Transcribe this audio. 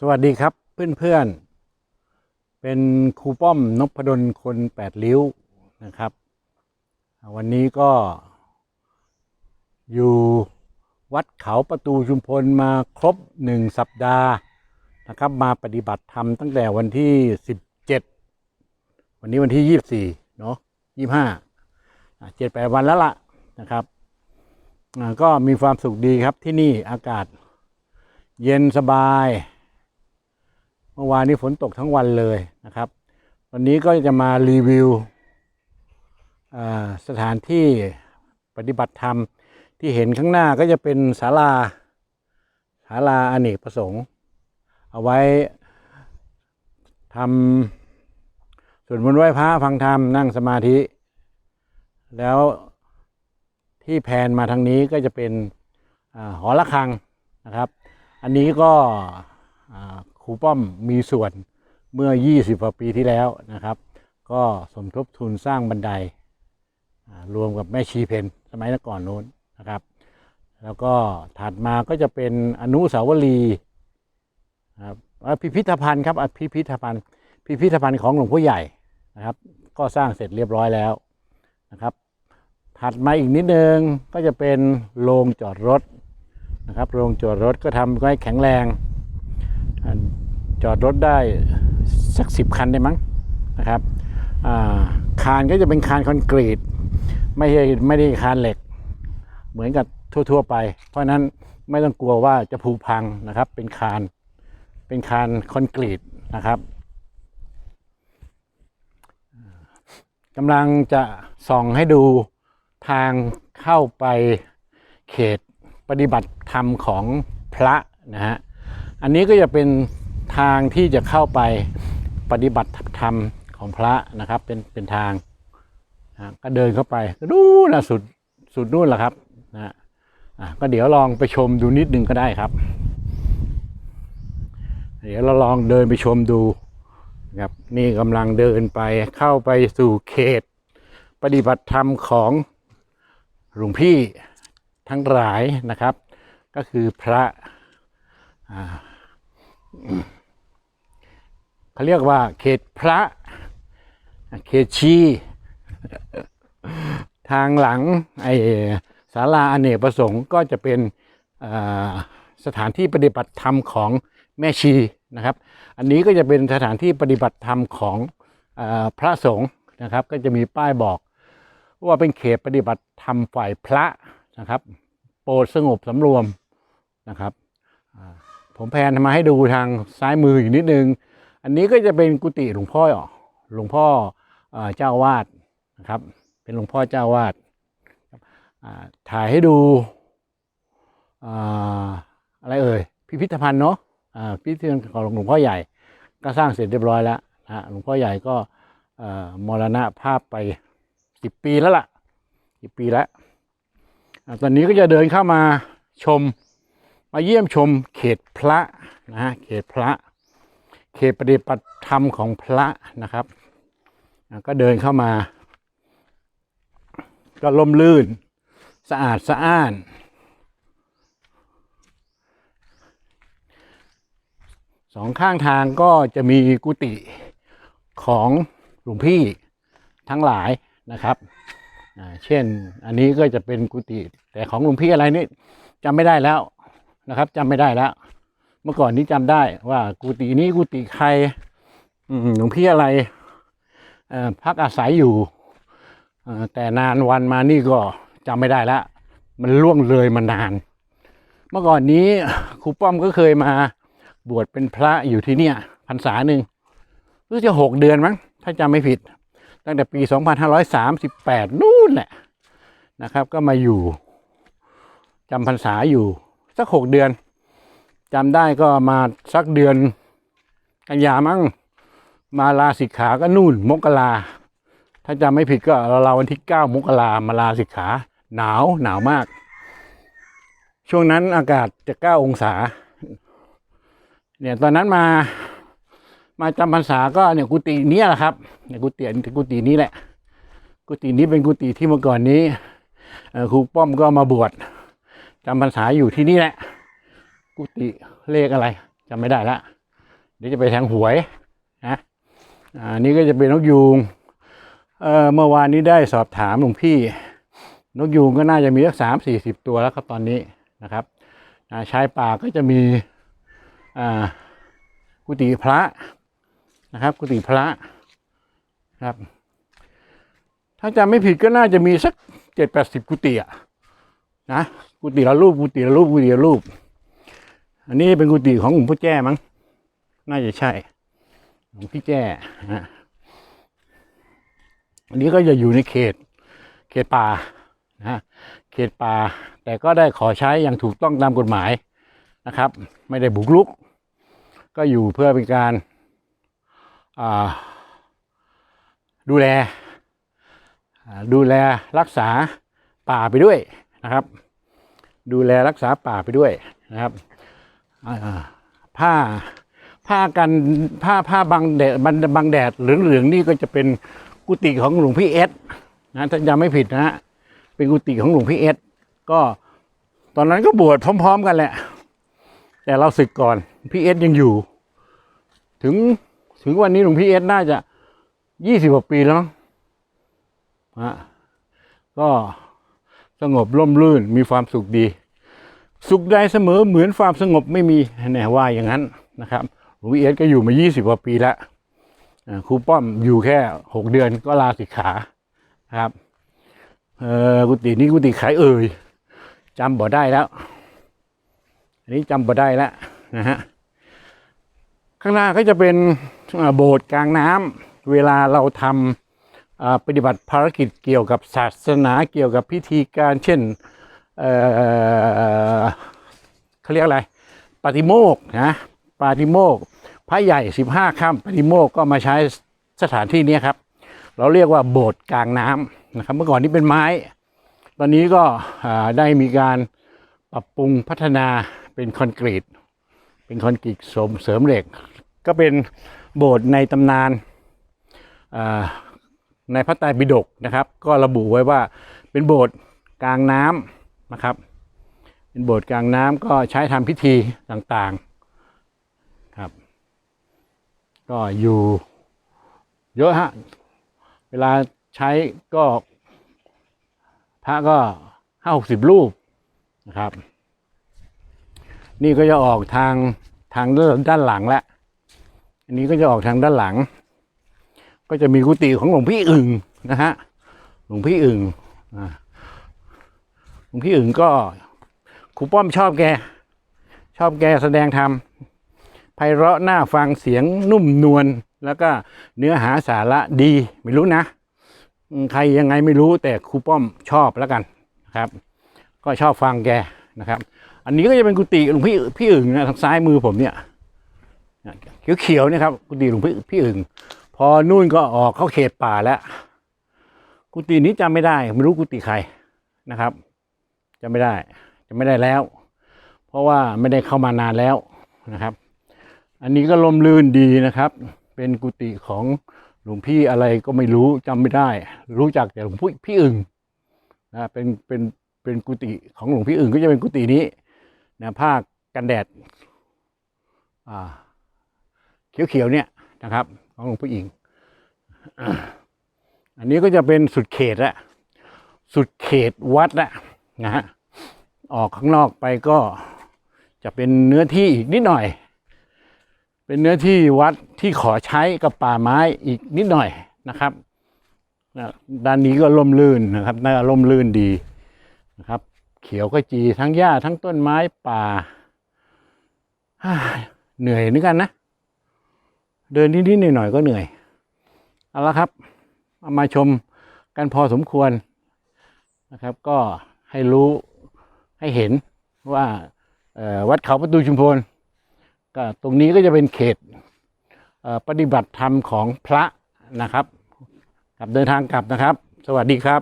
สวัสดีครับเพื่อนๆ เป็นครูป้อมนพดลคนแปดริ้วนะครับ วันนี้ก็ อยู่วัดเขาประตูชุมพลมาครบหนึ่งสัปดาห์นะครับ มาปฏิบัติธรรมตั้งแต่วันที่สิบเจ็ดวันนี้วันที่ยี่สี่เนาะยี่ห้าเจ็ดแปดวันแล้วล่ะนะครับ ก็มีความสุขดีครับที่นี่อากาศเย็นสบาย เมื่อวานนี้ฝนตกทั้งวันเลยนะครับ วันนี้ก็จะมารีวิวสถานที่ปฏิบัติธรรมที่เห็นข้างหน้าก็จะเป็นศาลาศาลาอเนกประสงค์ เอาไว้ทำส่วนมนต์ไหว้พระฟังธรรมนั่งสมาธิ แล้วที่แผนมาทางนี้ก็จะเป็นอหอระฆังนะครับ อันนี้ก็ ครูป้อมมีส่วนเมื่อ 20กว่าปีที่แล้วนะครับ ก็สมทบทุนสร้างบันไดรวมกับแม่ชีเพนสมัยก่อนโน้นนะครับ แล้วก็ถัดมาก็จะเป็นอนุสาวรีย์ครับพิพิธภัณฑ์ครับพิพิธภัณฑ์ พิพิธภัณฑ์ของหลวงพ่อใหญ่นะครับ ก็สร้างเสร็จเรียบร้อยแล้วนะครับ ถัดมาอีกนิดนึงก็จะเป็นโรงจอดรถนะครับโรงจอดรถก็ทำไว้แข็งแรง จอดรถได้สักสิบคันได้มั้งนะครับคานก็จะเป็นคานคอนกรีต ไม่ใช่ไม่ได้คานเหล็ก เหมือนกับทั่ว ๆ ไป เพราะฉะนั้นไม่ต้องกลัวว่าจะผุพังนะครับ เป็นคานเป็นคานคอนกรีตนะครับกำลังจะส่องให้ดูทางเข้าไปเขตปฏิบัติธรรมของพระนะฮะ อันนี้ก็จะเป็น ทางที่จะเข้าไปปฏิบัติธรรมของพระนะครับ เป็นเป็นทางนะก็เดินเข้าไปดูนนะสุดสุดนู่นแหละครับนะฮะอะก็เดี๋ยวลองไปชมดูนิดนึงก็ได้ครับ เดี๋ยวเราลองเดินไปชมดูนะครับนี่กำลังเดินไปเข้าไปสู่เขต ปฏิบัติธรรมของหลวงพี่ทั้งหลายนะครับ ก็คือพระอ่า เขาเรียกว่า เขตพระ เขตชี ทางหลังไอศาลาอเนกประสงค์ก็จะเป็นสถานที่ปฏิบัติธรรมของแม่ชีนะครับ อันนี้ก็จะเป็นสถานที่ปฏิบัติธรรมของอพระสงฆ์นะครับ ก็จะมีป้ายบอกว่าเป็นเขตปฏิบัติธรรมฝ่ายพระนะครับ โปรดสงบสำรวมนะครับผมแพนมาให้ดูทางซ้ายมืออีกนิดนึง อันนี้ก็จะเป็นกุฏิหลวงพ่อหลวงพ่อเจ้าวาดนะครับ เป็นหลวงพ่อเจ้าวาดถ่ายให้ดูอ่าอะไรเอ่ยพิพิธภัณฑ์เนาะพิพิธภัณฑ์ของหลวงพ่อใหญ่ก็สร้างเสร็จเรียบร้อยแล้วนะหลวงพ่อใหญ่ก็มรณภาพไปสิบปีแล้วล่ะสิบปีแล้วตอนนี้ก็จะเดินเข้ามาชมมาเยี่ยมชมเขตพระนะฮะเขตพระ เขตปฏิบัตธรรมของพระนะครับ ก็เดินเข้ามา ก็ล่มลื่น สะอาดสะอ้าน สองข้างทางก็จะมีกุฏิของหลวงพี่ทั้งหลายนะครับเช่นอันนี้ก็จะเป็นกุฏิแต่ของหลวงพี่อะไรนี่จำไม่ได้แล้วนะครับจำไม่ได้แล้ว เมื่อก่อนนี้จำได้ว่ากุฏินี้กุฏิใครหลวงพี่อะไรพักอาศัยอยู่แต่นานวันมานี่ก็จำไม่ได้แล้วมันล่วงเลยมานาน เมื่อก่อนนี้ครูป้อมก็เคยมาบวชเป็นพระอยู่ที่เนี่ยพรรษาหนึ่งรู้จะหกเดือนมั้งถ้าจำไม่ผิด ตั้งแต่ปี 2538 นู่นแหละนะครับ ก็มาอยู่จำพรรษาอยู่สักหกเดือน จำได้ก็มาสักเดือนกันยามั้งมาลาสิกขาก็นู่นมกราถ้าจำไม่ผิดก็เราวันที่9มกรามาลาสิกขา หนาวหนาวมาก ช่วงนั้นอากาศจะ9องศา เนี่ยตอนนั้นมา มาจำพรรษาก็เนี่ยกุฏินี้แหละครับเนี่ยกุฏิกุฏินี้แหละ กุฏินี้เป็นกุฏิที่เมื่อก่อนนี้ครูป้อมก็มาบวชจำพรรษาอยู่ที่นี่แหละ กุฏิเลขอะไรจำไม่ได้ละเดี๋ยวจะไปแทงหวยนะอ่านี่ก็จะเป็นนกยูงเออเมื่อวานนี้ได้สอบถามหลวงพี่ นกยูงก็น่าจะมีสักสามสี่สิบตัวแล้วครับตอนนี้นะครับชายป่าก็จะมีอ่ากุฏิพระนะครับ กุฏิพระครับ ถ้าจำไม่ผิดก็น่าจะมีสักเจ็ดแปดสิบกุฏิอะนะกุฏิละรูปกุฏิละรูปกุฏิละรูป อันนี้เป็นกุฏิของหลวงพ่อแจ้มั้ง น่าจะใช่ หลวงพี่แจ้นะอันนี้ก็จะอยู่ในเขต เขตป่านะเขตป่า แต่ก็ได้ขอใช้อย่างถูกต้องตามกฎหมายนะครับ ไม่ได้บุกรุก ก็อยู่เพื่อเป็นการาดูแล ดูแลรักษาป่าไปด้วยนะครับ ดูแลรักษาป่าไปด้วยนะครับ ผ้าผ้ากันผ้าผ้าบังแดดบังบังแดดเหลืองๆนี่ก็จะเป็นกุฏิของหลวงพี่เอสนะถ้าจำไม่ผิดนะฮะเป็นกุฏิของหลวงพี่เอสก็ตอนนั้นก็บวชพร้อม ๆ กันแหละ แต่เราศึกก่อนพี่เอสยังอยู่ ถึงถึงวันนี้หลวงพี่เอสน่าจะยี่สิบกว่าปีแล้วฮะก็สงบร่มรื่นมีความสุขดี สุขใดเสมอเหมือนความสงบไม่มีแน่ว่าอย่างนั้นนะครับหลวงพี่เอสก็อยู่มา 20กว่าปีแล้วครูป้อมอยู่แค่ 6 เดือนก็ลาสิกขาครับเออกุฏินี้กุฏิใครเอ่ยจำบ่ได้แล้ว อันนี้จำบ่ได้แล้วนะฮะข้างหน้าก็จะเป็นโบสถ์กลางน้ำเวลาเราทำปฏิบัติภารกิจเกี่ยวกับศาสนาเกี่ยวกับพิธีการเช่น เขาเรียกอะไรปาติโมกนะปาติโมกพระใหญ่สิบห้าค่ำปาติโมกก็มาใช้สถานที่นี้ครับ เราเรียกว่าโบสถ์กลางน้ำนะครับ เมื่อก่อนนี้เป็นไม้ ตอนนี้ก็ได้มีการปรับปรุงพัฒนาเป็นคอนกรีต เป็นคอนกรีตสมเสริมเหล็ก ก็เป็นโบสถ์ในตำนานในพระไตรปิฎกนะครับ ก็ระบุไว้ว่าเป็นโบสถ์กลางน้ำนะครับ เป็นโบสถ์กลางน้ำก็ใช้ทำพิธีต่างๆครับ ก็อยู่เยอะฮะ เวลาใช้ก็ พระก็ห้าหกสิบรูปนะครับ นี่ก็จะออกทางทางด้านหลังแล้วอันนี้ก็จะออกทางด้านหลัง ก็จะมีกุฏิของหลวงพี่อึ่งนะฮะ หลวงพี่อึ่งหลวงพี่อึ่งก็ ครูป้อมชอบแก ชอบแกแสดงธรรมไพเราะน่าฟังเสียงนุ่มนวลแล้วก็เนื้อหาสาระดีไม่รู้นะ ใครยังไงไม่รู้แต่ครูป้อมชอบแล้วกันครับ ก็ชอบฟังแกนะครับ อันนี้ก็จะเป็นกุฏิหลวงพี่พี่อึ่งนะทางซ้ายมือผมเนี่ยเขียวๆเนี่ยครับกุฏิหลวงพี่พี่อึ่งพอนู่นก็ออกเข้าเขตป่าแล้ว กุฏินี้จำไม่ได้ ไม่รู้กุฏิใครนะครับจะไม่ได้ จะไม่ได้แล้ว เพราะว่าไม่ได้เข้ามานานแล้วนะครับ อันนี้ก็ลมลื่นดีนะครับ เป็นกุฏิของหลวงพี่อะไรก็ไม่รู้จำไม่ได้ รู้จักแต่หลวงพี่พี่อึ่งนะเป็นเป็นเป็นกุฏิของหลวงพี่อึ่งก็จะเป็นกุฏินี้นะผ้ากันแดดอ่าเขียวๆเนี่ยนะครับ ของหลวงพี่อึ่งอันนี้ก็จะเป็นสุดเขตละสุดเขตวัดล้วนะฮะ ออกข้างนอกไปก็จะเป็นเนื้อที่อีกนิดหน่อย เป็นเนื้อที่วัดที่ขอใช้กับป่าไม้อีกนิดหน่อยนะครับด้านนี้ก็ล่มลื่นนะครับน่าล่มลื่นดีนะครับ เขียวขจีทั้งหญ้าทั้งต้นไม้ป่าฮ่าเหนื่อยเหมือนกันนะ เดินนิดๆหน่อยๆก็เหนื่อยเอาละครับเอามาชมกันพอสมควรนะครับ ก็ให้รู้ ให้เห็นว่าวัดเขาประตูชุมพลก็ตรงนี้ก็จะเป็นเขตปฏิบัติธรรมของพระนะครับกลับเดินทางกลับนะครับ สวัสดีครับ